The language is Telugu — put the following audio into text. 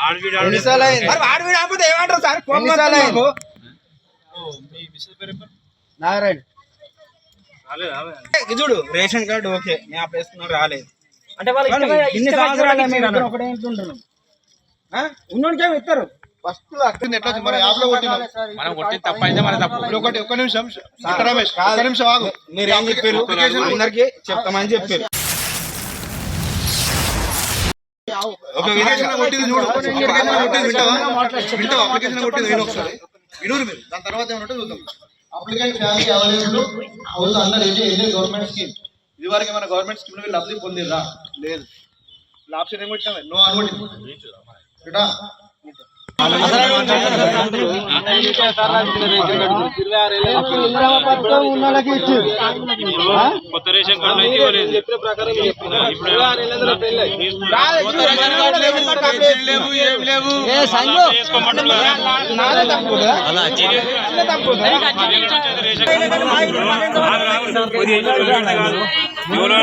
ఆపితే ఏమంటారు సార్. నారాయణ. చూడు రేషన్ కార్డు ఓకే నేను అప్లేసుకున్నాడు రాలేదు. అంటే వాళ్ళు ఇన్ని సంవత్సరాలు. ఒకటే? ఉన్నోడికేమో ఇస్తారు? ఫస్ట్ అక్కడ ఎట్లా మన యాప్లో కొట్టినాం మనం కొట్టిన తప్పు అయితే మన తప్పు. ఇప్పుడు ఒకటి ఒక్క నిమిషం ఒక్క రమేష్ ఒక్క నిమిషం ఆగు. మీరు ఏం చెప్పారు అందరికి చెప్తామని చెప్పారు. ఒక అప్లికేషన్ విధంగా కొట్టింది చూడు. అప్లికేషన్ కొట్టింది వింటావా? వింటావా? అప్లికేషన్ కొట్టింది విను ఒకసారి. వినూరు మీరు. దాని తర్వాత ఏమంటే చూద్దాం. Applicant family available house government scheme? ఇది వరకు మన గవర్నమెంట్ స్కీమ్ వీళ్ళు లబ్ధి పొందిరా లేదు. వీళ్ళ ఆప్షన్ ఏం కొట్టినా నో అనుకోండి ఇటా కొత్త రేషన్ కార్డు అయితే ఇవ్వలేదు ఎవరో